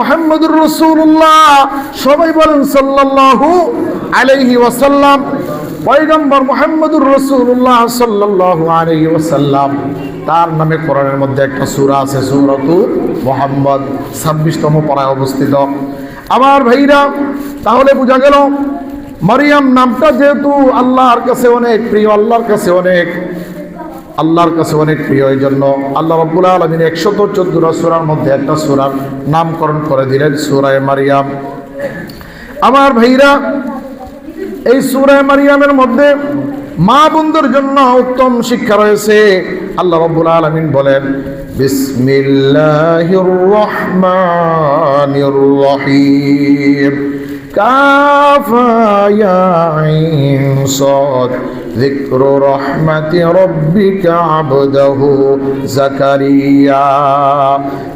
মোহাম্মদুর রসুল্লাহ সবাই বলেন ওয়াসাল্লাম। মোহাম্মদুর তার নামে কোরআনের মধ্যে একটা সূরা আছে, সূরাতু মোহাম্মদ, ছাব্বিশতম পাড়ায় অবস্থিত। আমার ভাইরা, তাহলে বোঝা গেল, মারিয়াম নামটা যেহেতু আল্লাহর কাছে অনেক, প্রিয় আল্লাহর কাছে অনেক আল্লাহর কাছে অনেক প্রিয়, এই জন্য আল্লাহ রব্বুল আলমিন একশত চোদ্দরা সুরার মধ্যে একটা সুরার নামকরণ করে দিলেন, সুরায় মারিয়াম। আমার ভাইরা, এই সুরায় মারিয়ামের মধ্যে মা বন্ধুর জন্য উত্তম শিক্ষা রয়েছে। আল্লাহ রব্বুল আলমিন বলেন, বিসমিল্লাহির রহমানির রহিম। সাদ ذكر رحمة ربك عبده زكريا.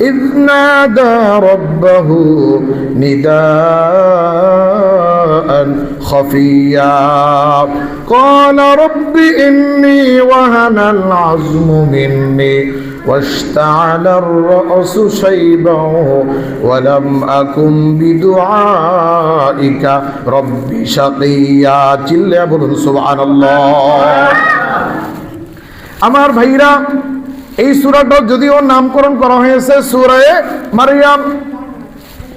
إذ نادى ربه نداء خفيا. قال رب إني وهن العزم مني. واشتعل الرأس شيبا ولم أكن بدعائك رب شقيا চিল্লে বলুন সুবহানাল্লাহ আমার ভাইরা এই সূরাটা যদিও নামকরণ করা হয়েছে সূরায়ে মারিয়াম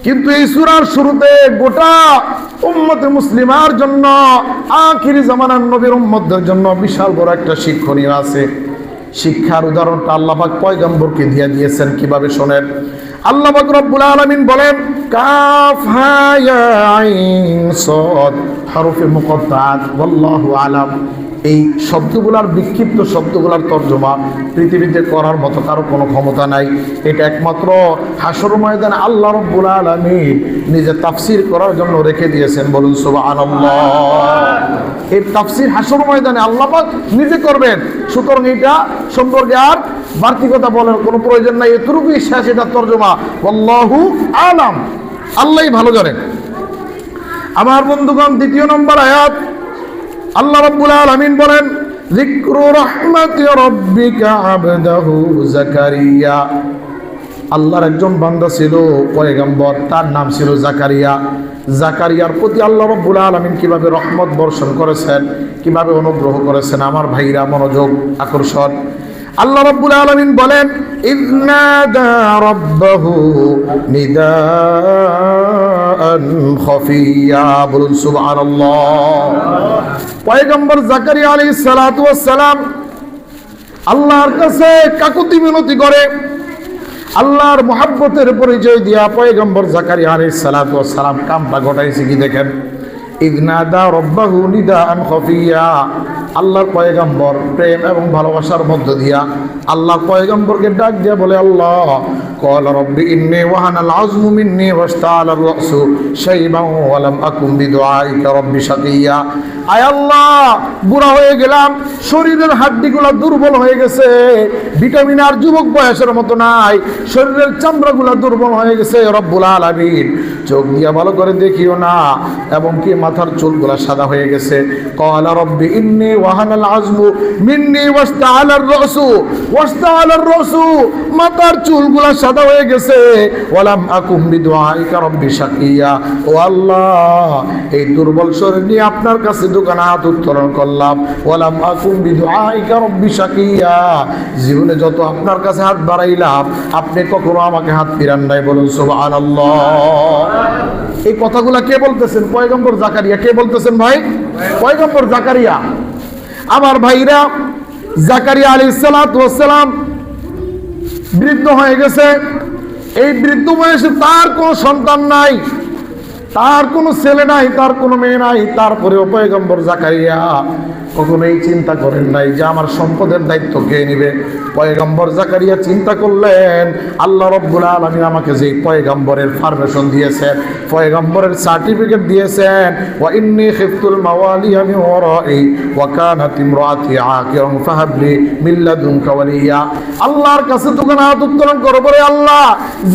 কিন্তু এই সূরার শুরুতে গোটা উম্মতে মুসলিমার জন্য আখিরি জামানার নবীর উম্মতদের জন্য বিশাল বড় একটা শিক্ষণীয় আছে শিক্ষার উদাহরণটা আল্লাহাক পয়গম্বরকে দিয়ে দিয়েছেন, কীভাবে শোনেন? আল্লাহাক রব্বুল আলমিন বলেন, কাফ হরফে মুকদ্দাত আলাম। এই শব্দগুলার বিক্ষিপ্ত শব্দগুলার তর্জমা পৃথিবীতে করার মতো কারও কোনো ক্ষমতা নাই। এটা একমাত্র হাসর ময়দানে আল্লাহ রব্বুল আলামিন নিজে তাফসির করার জন্য রেখে দিয়েছেন। বলুন, সুবহানাল্লাহ। এই তাফসির হাসর ময়দানে আল্লাহ নিজে করবেন। সুতরাং এটা সম্পর্কে আর বাড়তি কথা বলার কোনো প্রয়োজন নাই। এতটুকুই শেষ এটা তর্জমা। আল্লাহু আলাম। আল্লাহই ভালো জানেন। আমার বন্ধুগণ, দ্বিতীয় নম্বর আয়াত। আল্লাহ রাব্বুল আলামিন বলেন, যিকরু রাহমাতি রাব্বিকা আবদাহু জাকারিয়া আল্লাহর একজন বান্দা ছিল পয়গম্বর, তার নাম ছিল জাকারিয়া জাকারিয়ার প্রতি আল্লাহ রব্বুল আলমিন কীভাবে রহমত বর্ষণ করেছেন, কীভাবে অনুগ্রহ করেছেন, আমার ভাইরা মনোযোগ আকর্ষণ। আল্লাহ রব্বুল আলমিন বলেন ইদনাদা রব্বাহু নিদাআন সালাতু সালাম আল্লাহর কাছে কাকুতি মিনতি করে, আল্লাহর মোহাব্বতের পরিচয় দিয়া পয়গম্বর জাকারিয়া আলাইহিস সালাতু ওয়াস সালাম কাম্পা ঘটাইছে কি দেখেন? ইদনাদা রব্বাহু নিদা আল্লাহর পয়গম্বর, প্রেম এবং ভালোবাসার মধ্য দিয়া আল্লাহ পয়গম্বরকে ডাক দিয়া বলে, আল্লাহ কল রব্বি ইন্নি ওয়াহান আল ওয়াস্তাল রাসু শাইবা আকুম বিদুআইকা রব্বি শাকিয়া। আয় আল্লাহ, বুড়া হয়ে গেলাম, শরীরের হাড্ডিগুলো দুর্বল হয়ে গেছে, ভিটামিন আর যুবক বয়সের মতো নাই, শরীরের চামড়াগুলো দুর্বল হয়ে গেছে, রব্বুল আলামিন। চোখ দিয়া ভালো করে দেখিও না এবং কি মাথার চুলগুলা সাদা হয়ে গেছে। কলা রব্বি ইন্নি ওয়াহানাল আজমু, মিন্নি মাথার চুলগুলা সাদা হয়ে গেছে। ওয়ালাম আকুম বিদুআইকা রব্বি শাকিয়া। ও আল্লাহ, এই দুর্বল শরীর নিয়ে আপনার কাছে হাত উত্তোলন করলাম। ওয়ালাম আকুম বিদুআইকা রব্বি শাকিয়া। জীবনে যত আপনার কাছে হাত বাড়াইলাম, আপনি কখনো আমাকে হাত ফিরান নাই বলুন সুবহানাল্লাহ। এই কথাগুলা কে বলতেছেন? পয়গম্বর জাকারিয়া, কে বলতেছেন ভাই? পয়গম্বর জাকারিয়া। আমার ভাইরা, জাকারিয়া আলাইহিস সালাতু ওয়াস সালাম বৃদ্ধ হয়ে গেছে। এই বৃদ্ধ বয়সে তার কোনো সন্তান নাই, তার কোনো ছেলে নাই, তার কোনো মেয়ে নাই, তারপরেও পয়গম্বর জাকারিয়া কখনো এই চিন্তা করেন নাই যে আমার সম্পদের দায়িত্ব কে নিবে। পয়গম্বর জাকারিয়া চিন্তা করলেন, আল্লাহ রব্বুল আলমী আমাকে যে পয়গম্বরের ফার্মেশন দিয়েছেন, পয়গম্বরের সার্টিফিকেট দিয়েছেন, ওয়া ইন্নি খিফতুল মাওয়ালি আমি ওরাই ওয়া কানাত ইমরাতি আকিরান, ফাহাবলি মিন লাদুনকা ওয়ালিয়া। আল্লাহর কাছে তখন হাত উত্তোলন করো বলে আল্লাহ।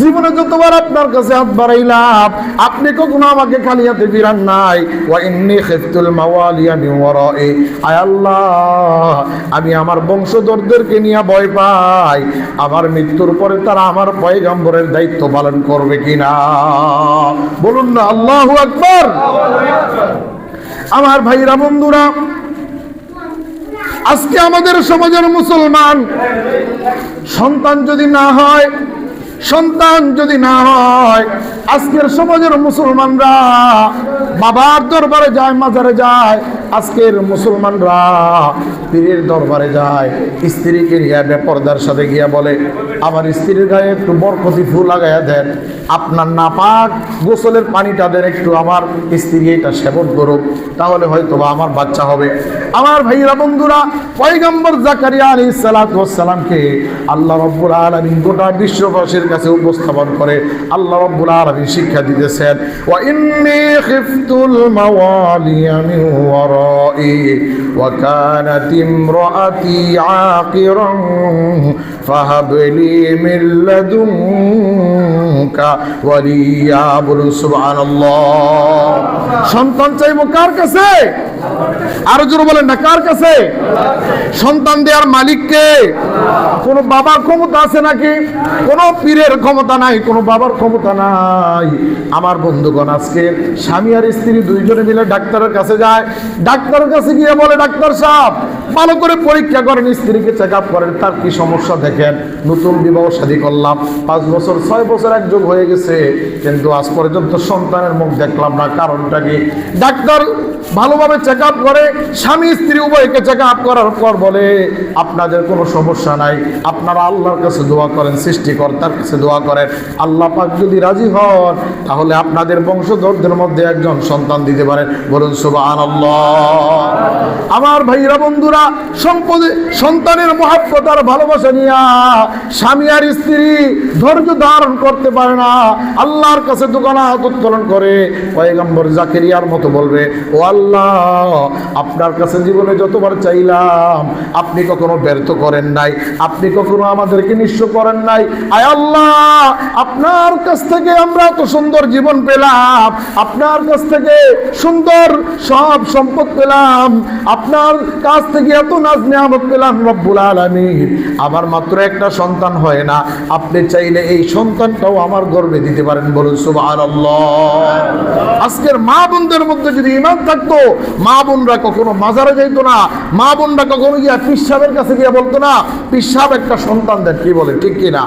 জীবনে যতবার আপনার কাছে হাত বাড়াইলাম, আপনি কখনো আমাকে খালি হাতে ফিরান নাই। ওয়া ইন্নি খিফতুল মাওয়ালি আমি ওরাই আয় আল্লাহ, আমি আমার বংশধরদেরকে নিয়ে ভয় ভয় পাই আমার মৃত্যুর পরে তারা আমার পয়গম্বরের দায়িত্ব পালন করবে কিনা? বলুন না, আল্লাহ আকবর। আমার ভাইরা, বন্ধুরা, আজকে আমাদের সমাজের মুসলমান, সন্তান যদি না হয়, সন্তান যদি না হয়, আজকের সমাজের মুসলমানরা বাবার দরবারে যায়, মাজারে যায় আজকের মুসলমানরা পীরের দরবারে যায়, স্ত্রীকে নিয়ে বেপরদার সাথে গিয়া বলে, আমার স্ত্রীর গায়ে একটু বরকতি ফুল লাগাইয়া দেন। আপনার নাপাক গোসলের পানিটা দেন একটু, আমার স্ত্রী এটা সেবন করুক, তাহলে হয়তো বা আমার বাচ্চা হবে। আমার ভাইরা বন্ধুরা, পয়গম্বর জাকারিয়া আলী সালাতামকে আল্লাহ রব্বুল আলমিন গোটা বিশ্ববাসীর কাছে উপস্থাপন করে, আল্লাহ রব্বুল আলমিন শিক্ষা দিতেছেন, ওয়া ইন্নী খিফতুল মাওয়ালিয়া মিন ওয়ারাই ওয়া কানাত ইমরাতি আকিরান ফাহাব লি মিন সুবহানাল্লাহ। সন্তান চাইব কার কাছে? আরও জোরে বলেন না, কার কাছে? সন্তান দেওয়ার মালিককে কোন বাবার ক্ষমতা আছে নাকি? কোন পীরের ক্ষমতা নাই, কোন বাবার ক্ষমতা নাই। আমার বন্ধুগণ, আজকে স্বামী আর স্ত্রী দুইজনে মিলে ডাক্তারের কাছে যায়। ডাক্তারের কাছে গিয়ে বলে, ডাক্তার সাহেব, ভালো করে পরীক্ষা করেন, স্ত্রীকে চেক আপ করেন, তার কি সমস্যা দেখেন? নতুন বিবাহ শাদী করলাম। পাঁচ বছর, ছয় বছর একযোগ হয়ে গেছে, কিন্তু আজ পর্যন্ত সন্তানের মুখ দেখলাম না। কারণটা কি? ডাক্তার ভালোভাবে চেক আপ করে, স্বামী, স্ত্রী উভয়কে চেক আপ করার পর বলে, আপনাদের কোনো সমস্যা নাই। আপনারা আল্লাহর কাছে দোয়া করেন, সৃষ্টিকর্তার কাছে দোয়া করেন। আল্লাহ পাক যদি রাজি হন, তাহলে আপনাদের বংশধরদের মধ্যে একজন সন্তান দিতে পারেন। বলুন সুবাহ আমার ভাইরা, বন্ধুরা, সম্পদে, সন্তানের মহাব্বত আর ভালোবাসা নিয়া স্বামী আর স্ত্রী ধৈর্য ধারণ করতে পারে না। আল্লাহর কাছে দোকানাত উত্তোলন করে। পয়গম্বর জাকেরিয়ার মতো বলবে, ও আল্লাহ, আপনার কাছে জীবনে যতবার চাইলাম, আপনি কখনো ব্যর্থ করেন নাই, আপনি কখনো আমাদেরকে নিঃস্ব করেন নাই। আয় আল্লাহ, আপনার কাছ থেকে আমরা এত সুন্দর জীবন পেলাম, আপনার কাছ থেকে সুন্দর সব সম্পদ পেলাম, আপনার কাছ থেকে এত নাজ নিয়ামত পেলাম রব্বুল আলামিন। আমার মাত্র একটা সন্তান হয় না, আপনি চাইলে এই সন্তানটাও আমার গর্বে দিতে পারেন বলুন, সুবহানাল্লাহ। আজকের মা বোনদের মধ্যে যদি ইমান থাকতো, মা বোনরা কখনো মাজারে যাইতো না, মা বোনরা কখনো গিয়া পিসাবের কাছে গিয়া বলতো না পিসাব একটা সন্তান দেন, কি বলে, ঠিক কিনা?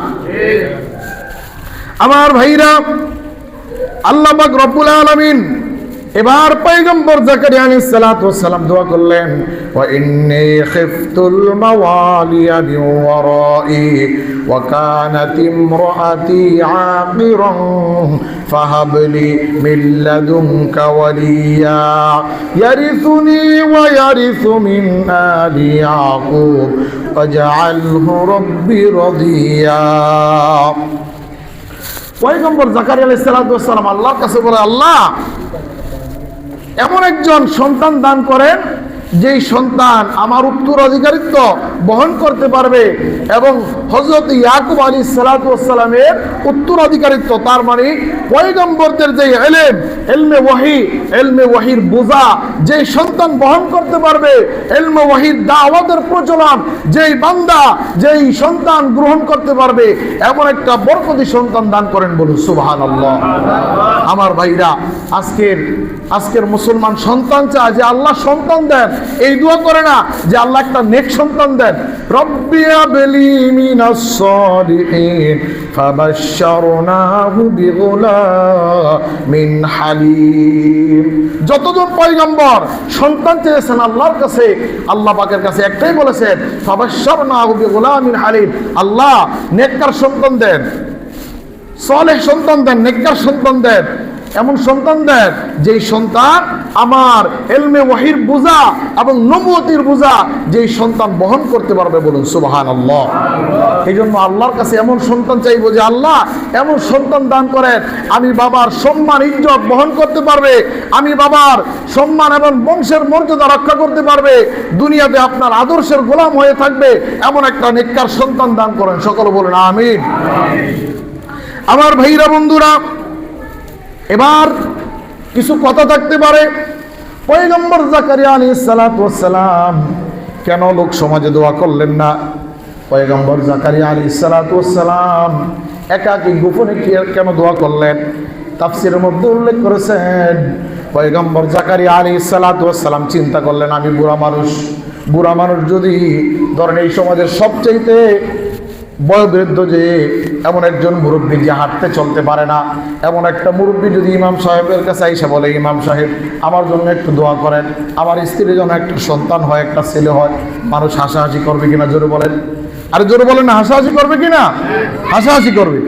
আমার ভাইরা, আল্লাহ পাক রব্বুল আলামিন এবার পয়গম্বর জাকারিয়া আলাইহিস সালাতু ওয়াসসালাম দোয়া করলেন, ওয়া ইন্নী খিফতুল মাওয়ালিয়া মিন ওয়ারাই ইমরাতি আকিরান ফাহাব লি মিন লাদুনকা ওয়ালিয়া ইয়ারিসুনি ওয়া ইয়ারিসু মিন আলি ইয়াকুব ওয়াজআলহু রাব্বি রাদিয়া পয়গম্বর জাকারিয়া আলাইহিস সালাতু আল্লাহর কাছে বলে, আল্লাহ, এমন একজন সন্তান দান করেন যেই সন্তান আমার উত্তরাধিকারিত্ব বহন করতে পারবে এবং হজরত ইয়াকুব আলী সালাতামের উত্তরাধিকারিত্ব তার মানে পয়গম্বরদের যে এলেম, এলমে ওয়াহি, এলমে ওয়াহির বোঝা, যেই সন্তান বহন করতে পারবে, এলমে ওয়াহির দাওয়াতের প্রচলন, যেই বান্দা, যেই সন্তান গ্রহণ করতে পারবে, এমন একটা বরকতি সন্তান দান করেন বলুন সুবাহান আল্লাহ আমার ভাইরা, আজকের আজকের মুসলমান সন্তান চায় যে আল্লাহ সন্তান দেন এই দোয়া করে না যে আল্লাহ একটা নেক সন্তান দেন। বেলি যতজন পয়গম্বর সন্তান চেয়েছেন আল্লাহর কাছে, আল্লাহ পাকের কাছে একটাই বলেছেন, ফাবাশশারনাহু বিগুলামিন হালিম। আল্লাহ নেককার সন্তান দেন সন্তান দেন, নেককার সন্তান দেন। এমন সন্তান দেন যেই সন্তান আমার এলমে ওয়াহির বোঝা এবং নবতির বোঝা যেই সন্তান বহন করতে পারবে বলুন সুবাহান আল্লাহ এই জন্য আল্লাহর কাছে এমন সন্তান চাইব যে, আল্লাহ, এমন সন্তান দান করেন, আমি বাবার সম্মান, ইজ্জত বহন করতে পারবে, আমি বাবার সম্মান এবং বংশের মর্যাদা রক্ষা করতে পারবে, দুনিয়াতে আপনার আদর্শের গোলাম হয়ে থাকবে, এমন একটা নেককার সন্তান দান করেন, সকল বলেন, আমিন। আমার ভাইরা বন্ধুরা এবার কিছু কথা থাকতে পারে। পয়গম্বর জাকারিয়া আলী কেন লোক সমাজে দোয়া করলেন না? পয়গম্বর জাকারিয়া আলী সালাম একাকি গোপনে কেন দোয়া করলেন? তাফসিরের মধ্যে উল্লেখ করেছেন, পয়গম্বর জাকারিয়া আলী সালাম চিন্তা করলেন, আমি বুড়া মানুষ। বুড়া মানুষ যদি ধরেন এই সমাজের সবচাইতে বয়োবৃদ্ধ যে এমন একজন মুরব্বী যে হাঁটতে চলতে পারে না, এমন একটা মুরব্বী যদি ইমাম সাহেবের কাছে আইসা বলে, ইমাম সাহেব, আমার জন্য একটু দোয়া করেন, আমার স্ত্রীর জন্য একটা সন্তান হয়, একটা ছেলে হয়, মানুষ হাসাহাসি করবে কিনা? জোরে বলেন। আরে জোরে বলেন হাসাহাসি করবে কিনা? হাসাহাসি করবে।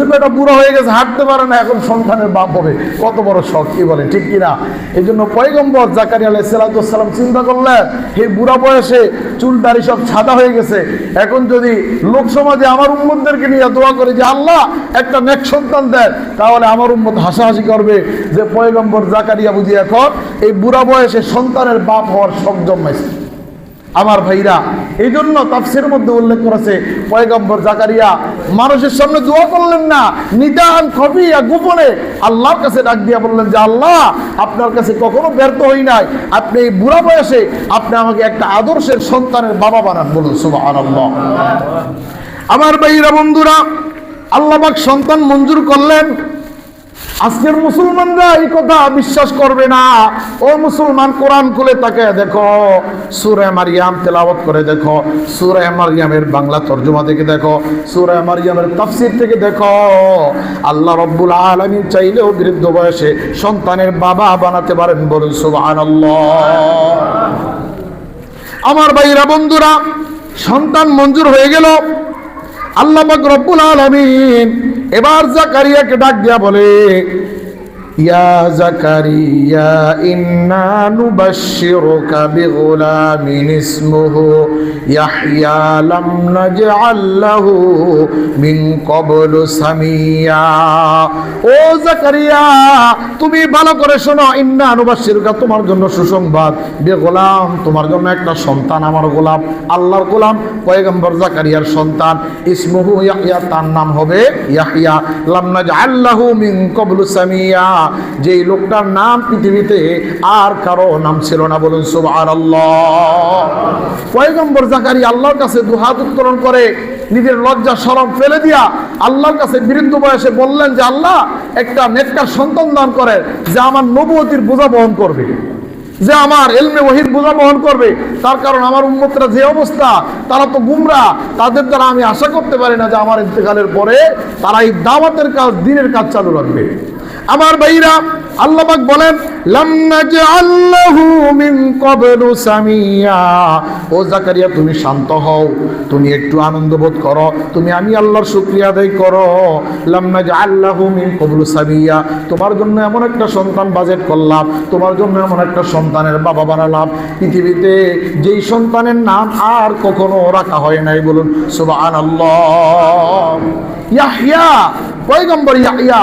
যে এটা বুড়ো হয়ে গেছে, হাঁটতে পারে না, এখন সন্তানের বাপ হবে। কত বড় শখ, কি বলে, ঠিক কিনা? এই জন্য পয়গম্বর জাকারি আলাই সালাম চিন্তা করলেন এই বুড়া বয়সে চুল দাড়ি সব সাদা হয়ে গেছে, এখন যদি লোক সমাজে আমার উম্মতদেরকে নিয়ে দোয়া করে যে, আল্লাহ, একটা নেক সন্তান দেন, তাহলে আমার উম্মত হাসাহাসি করবে যে, পয়গম্বর জাকারিয়া বুঝি এখন, এই বুড়া বয়সে সন্তানের বাপ হওয়ার শখ জন্মাইছে। আমার ভাইরা এই জন্য তাফসির মধ্যে উল্লেখ করেছে পয়গম্বর জাকারিয়া, মানুষের সামনে দোয়া করলেন না, নিদান খবিয়া গোপনে আল্লাহর কাছে ডাক দিয়া বললেন যে, আল্লাহ, আপনার কাছে কখনো ব্যর্থ হই নাই। আপনি এই বুড়া বয়সে আপনি আমাকে একটা আদর্শের সন্তানের বাবা বানান বলুন, সুবহানাল্লাহ। আমার ভাইরা বন্ধুরা আল্লাহবাক সন্তান মঞ্জুর করলেন। আজকের মুসলমানরা এই কথা বিশ্বাস করবে না। ও মুসলমান কোরআন খুলে তাকে দেখো, সুরে মারিয়াম তেলাওয়াত করে দেখো, সুরে মারিয়ামের বাংলা তর্জমা থেকে দেখো, সুরে মারিয়ামের তাফসির থেকে দেখো। আল্লাহ রব্বুল আলামিন চাইলেও বৃদ্ধ বয়সে সন্তানের বাবা বানাতে পারেন বলুন, সুবহানাল্লাহ। আমার ভাইরা বন্ধুরা, সন্তান মঞ্জুর হয়ে গেল। আল্লাহ রব্বুল আলামিন এবার জাকারিয়াকে ডাক দিয়া বলে ইয়া জাকারিয়া বিগুলামিন ইসমুহু। ইয়াহইয়া লাম নাজআল লাহু মিন ক্বাবলু সামিয়া। ও জাকারিয়া, তুমি ভালো করে শোনো, ইন্না নুবাশশিরুকা তোমার জন্য সুসংবাদ। বেগোলাম, তোমার জন্য একটা সন্তান আমার গোলাম, আল্লাহর গোলাম, পয়গম্বর জাকারিয়ার সন্তান। ইসমুহু ইয়াহইয়া, তার নাম হবে ইয়াহইয়া। লাম নাজআল লাহু মিন ক্বাবলু সামিয়া। যেই লোকটার নাম পৃথিবীতে আর কারও নাম ছিল না। বলুন, সুবহানাল্লাহ। পয়গম্বর জাকারিয়া আল্লাহর কাছে দুহাত উত্তোলন করে, নিজের লজ্জা শরম ফেলে দিয়া আল্লাহর কাছে বৃদ্ধ বয়সে বললেন যে, আল্লাহ, একটা নেককার সন্তান দান করে, যে আমার নবুয়তির বোঝা বহন করবে, যে আমার এলমে ওহির বোঝা বহন করবে। তার কারণ আমার উন্মতরা যে অবস্থা, তারা তো গুমরা। তাদের দ্বারা আমি আশা করতে পারি না যে আমার ইন্তেকালের পরে তারা এই দাওয়াতের কাজ, দিনের কাজ চালু রাখবে। আমার ভাইরা আল্লাহবাক বলেন ও জাকারিয়া, তুমি শান্ত হও, তুমি একটু আনন্দ বোধ করো, তুমি আমি আল্লাহর শুকরিয়া আদায় করো। লাম নাজআল্লাহু মিন ক্বাবলু সামিয়া। তোমার জন্য এমন একটা সন্তান বাজেট করলাম, তোমার জন্য এমন একটা সন্তানের বাবা বানালাম। পৃথিবীতে যেই সন্তানের নাম আর কখনো রাখা হয় নাই বলুন, সুবহানাল্লাহ। ইয়াহইয়া, পয়গম্বর ইয়াহইয়া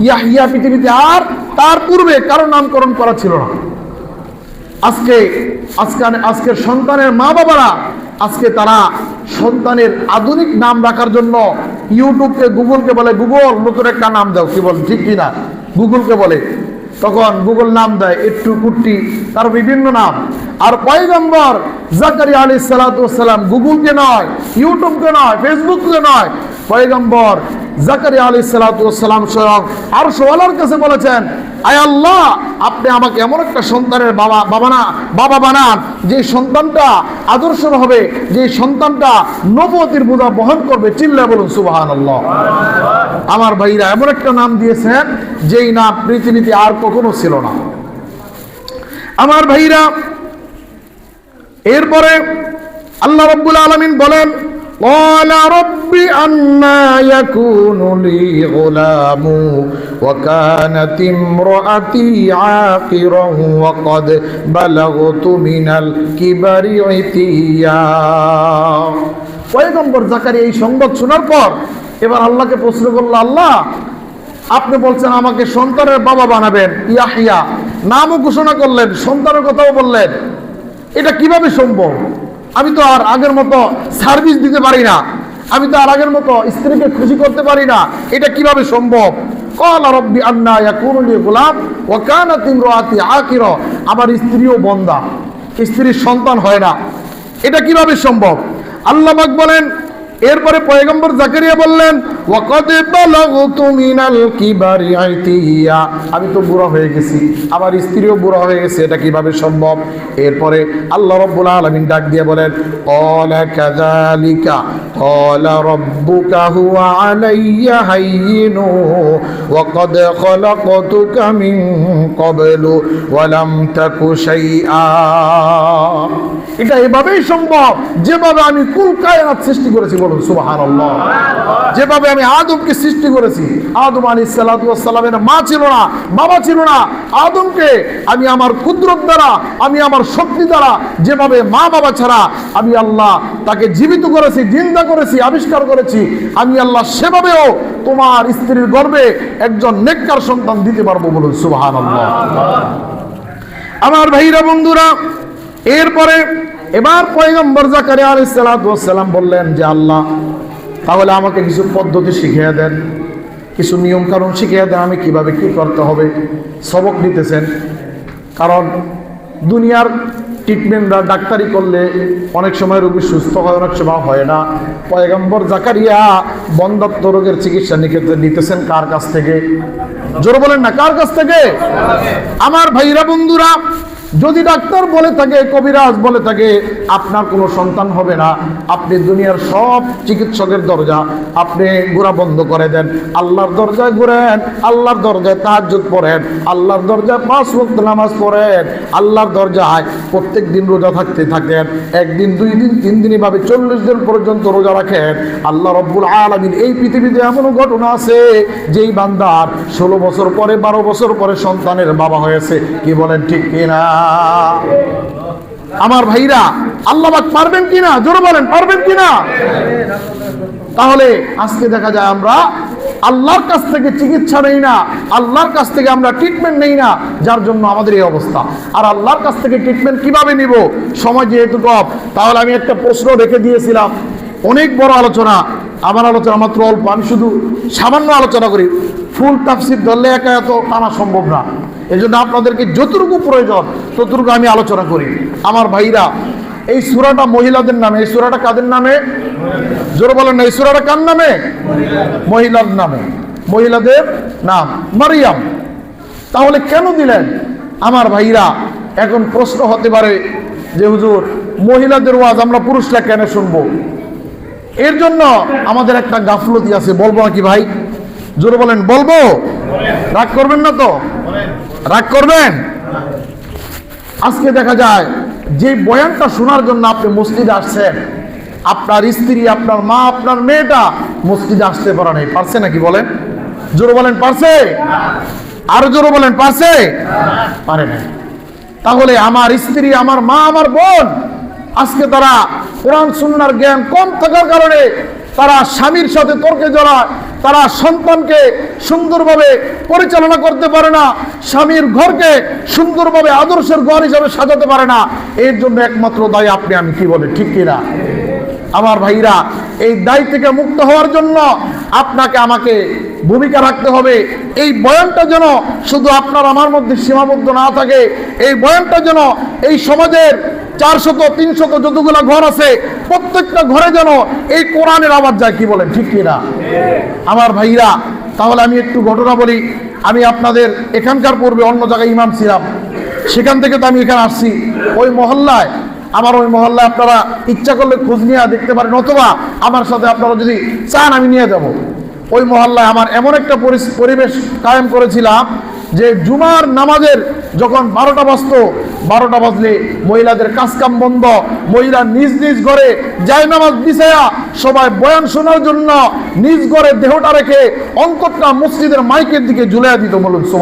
ইয়াহিয়া পৃথিবীতে আর তার পূর্বে কারও নামকরণ করা ছিল না। আজকে আজকে আজকের সন্তানের মা বাবারা আজকে তারা সন্তানের আধুনিক নাম রাখার জন্য ইউটিউবকে, গুগলকে বলে, গুগল, নতুন একটা নাম দাও। কি বল? ঠিক কিনা? গুগলকে বলে। তখন গুগল নাম দেয় একটু কুট্টি, তার বিভিন্ন নাম। আর পয়গম্বর জাকারি আলী সালাতাম গুগলকে নয়, ইউটিউবকে নয়, ফেসবুককে নয়। পয়গম্বর জাকারি আলী সালাতাম স্বয়ং আর সোয়ালার কাছে বলেছেন আয় আল্লাহ, আপনি আমাকে এমন একটা সন্তানের বাবা বাবা না বাবা বানান, যে সন্তানটা আদর্শ হবে, যে সন্তানটা নবতির বোঝা বহন করবে চিল্লা বলুন সুবাহান আল্লাহ আমার ভাইরা, এমন একটা নাম দিয়েছেন, যেই নাম পৃথিবীতে আর কখনো ছিল না। আমার ভাইরা, এরপরে আল্লাহ রব্বুল আলমিন বলেন قال رب أنا يكون لي غلام وكانت امرأتي عاقرا وقد بلغت من الكبر عتيا পয়গম্বর জাকারি এই সংবাদ শোনার পর এবার আল্লাহকে প্রশ্ন করলো আল্লাহ আপনি বলছেন আমাকে সন্তানের বাবা বানাবেন ইয়াহিয়া নামও ঘোষণা করলেন সন্তানের কথাও বললেন এটা কিভাবে সম্ভব আমি তো আর আগের মতো সার্ভিস দিতে পারি না। আমি তো আর আগের মতো স্ত্রীকে খুশি করতে পারি না। এটা কীভাবে সম্ভব? কল রব্বি আন্না ইয়াকুনুলি গোলাম ও কানা তিমরাতি আকির। আমার স্ত্রীও বন্দা। স্ত্রীর সন্তান হয় না। এটা কীভাবে সম্ভব? আল্লাহ বলেন এরপরে পয়গম্বর জাকারিয়া বললেন আমি তো বুড়া হয়ে গেছি, আমার স্ত্রীও বুড়া হয়ে গেছে, এটা কীভাবে সম্ভব? এরপরে আল্লাহ রাব্বুল আলামিন ডাক দিয়ে বলেন এটা এভাবেই সম্ভব, যেভাবে আমি কুল কায়নাত সৃষ্টি করেছি বলুন, সুবহানাল্লাহ। যেভাবে আমি আদমকে সৃষ্টি করেছি, আদম আলী সালামের মা ছিল না, বাবা ছিল না, আদমকে আমি আমার কুদরত দ্বারা, আমি আমার শক্তি দ্বারা, যেভাবে মা বাবা ছাড়া আমি আল্লাহ তাকে জীবিত করেছি, জিন্দা করেছি, আবিষ্কার করেছি, আমি আল্লাহ সেভাবেও তোমার স্ত্রীর গর্বে একজন নেককার সন্তান দিতে পারব বলুন সুবাহান আমার ভাইরা বন্ধুরা, এরপরে এবার পয়গম্বর জাকারিয়া আলাইহিস সালাম বললেন যে আল্লাহ, তাহলে আমাকে কিছু পদ্ধতি শিখিয়ে দেন, কিছু নিয়ম কানুন শিখিয়ে দেন, আমি কীভাবে কি করতে হবে, সবক নিতেছেন। কারণ দুনিয়ার ট্রিটমেন্টরা ডাক্তারি করলে অনেক সময় রোগী সুস্থ হয়, অনেক সময় হয় না। পয়গম্বর জাকারিয়া বন্ধাত্ম রোগের চিকিৎসা নিকেতে নিতেছেন কার কাছ থেকে? জোর বলেন না, কার কাছ থেকে? আমার ভাইরা বন্ধুরা যদি ডাক্তার বলে থাকে, কবিরাজ বলে থাকে, আপনার কোনো সন্তান হবে না। আপনি দুনিয়ার সব চিকিৎসকের দরজা আপনি গোড়া বন্ধ করে দেন। আল্লাহর দরজায় ঘুরেন, আল্লাহর দরজায় তাহাজ্জুদ পড়েন, আল্লাহর দরজায় পাঁচ ওয়াক্ত নামাজ পড়েন, আল্লাহর দরজায় প্রত্যেক দিন রোজা থাকতে থাকেন, একদিন, দুই দিন, তিন দিন এভাবে চল্লিশ দিন পর্যন্ত রোজা রাখেন। আল্লাহ রব্বুল আলমিন এই পৃথিবীতে এমনও ঘটনা আছে, যেই বান্দার ষোলো বছর পরে, বারো বছর পরে সন্তানের বাবা হয়েছে। কি বলেন ঠিক কিনা? আমার ভাইরা, আল্লাহ পারবেন কিনা? জোরে বলেন, পারবেন কিনা? তাহলে আজকে দেখা যায় আমরা আল্লাহর কাছ থেকে চিকিৎসা নেই না, আল্লাহর কাছ থেকে আমরা ট্রিটমেন্ট নেই না, যার জন্য আমাদের এই অবস্থা। আর আল্লাহর কাছ থেকে ট্রিটমেন্ট কীভাবে নিব? সময় যেহেতু কম তাহলে আমি একটা প্রশ্ন রেখে দিয়েছিলাম। অনেক বড় আলোচনা। আমার আলোচনা মাত্র অল্প। আমি শুধু সামান্য আলোচনা করি। ফুল তাফসির ধরলে একা এত টানা সম্ভব না। এই জন্য আপনাদেরকে যতটুকু প্রয়োজন, ততটুকু আমি আলোচনা করি। আমার ভাইরা, এই সুরাটা মহিলাদের নামে, এই সুরাটা কাদের নামে? জোর বলেন না, এই সুরাটা কার নামে? মহিলার নামে। মহিলাদের নাম মারিয়াম। তাহলে কেন দিলেন? আমার ভাইরা, এখন প্রশ্ন হতে পারে যে হুজুর, মহিলাদের ওয়াজ আমরা পুরুষরা কেন শুনব? এর জন্য আমাদের একটা গাফলতি আছে। বলব নাকি ভাই? জোরে বলেন, বলব? রাগ করবেন না তো? রাগ করবেন? আজকে দেখা যায়, যে বয়ানটা শোনার জন্য আপনি মসজিদে আসছেন, আপনার স্ত্রী, আপনার মা, আপনার মেয়েটা মসজিদে আসতে পারে নাই। পারছে নাকি বলেন? জোরে বলেন, পারছে? আরও জোরে বলেন, পারছে? পারে নাই। তাহলে আমার স্ত্রী, আমার মা, আমার বোন আজকে তারা কোরআন সুন্নার জ্ঞান কম থাকার কারণে তারা স্বামীর সাথে তর্কে জড়ায় তারা সন্তানকে সুন্দরভাবে পরিচালনা করতে পারে না, স্বামীর ঘরকে সুন্দরভাবে আদর্শের ঘর হিসাবে সাজাতে পারে না। এর জন্য একমাত্র দায় আপনি, আমি কি বলে, ঠিক কিনা? আমার ভাইরা, এই দায় থেকে মুক্ত হওয়ার জন্য আপনাকে আমাকে ভূমিকা রাখতে হবে। এই বয়ানটা যেন শুধু আপনার আমার মধ্যে সীমাবদ্ধ না থাকে, এই বয়ানটা যেন এই সমাজের চারশত, তিনশত যতগুলো ঘর আছে, প্রত্যেকটা ঘরে যেন এই কোরআনের আওয়াজ যায়, কি বলেন, ঠিক কিনা? আমার ভাইরা, তাহলে আমি একটু ঘটনা বলি। আমি আপনাদের এখানকার পূর্বে অন্য জায়গায় ইমাম ছিলাম। সেখান থেকে তো আমি এখানে আসছি। ওই মহল্লায় আমার ওই মহল্লায় আপনারা ইচ্ছা করলে খোঁজ নিয়ে দেখতে পারেন, অথবা আমার সাথে আপনারা যদি চান, আমি নিয়ে যাব। ওই মহল্লায় আমার এমন একটা পরিবেশ কায়েম করেছিলাম যে জুমার নামাজের যখন বারোটা বাজতো, বারোটা বাজলে মহিলাদের কাজকাম বন্ধ, মহিলা নিজ নিজ ঘরে যায় নামাজ বিছায়া সবাই বয়ান শোনার জন্য নিজ ঘরে দেহটা রেখে অন্তরটা মসজিদের মাইকের দিকে ঝুলিয়ে দিত বলুন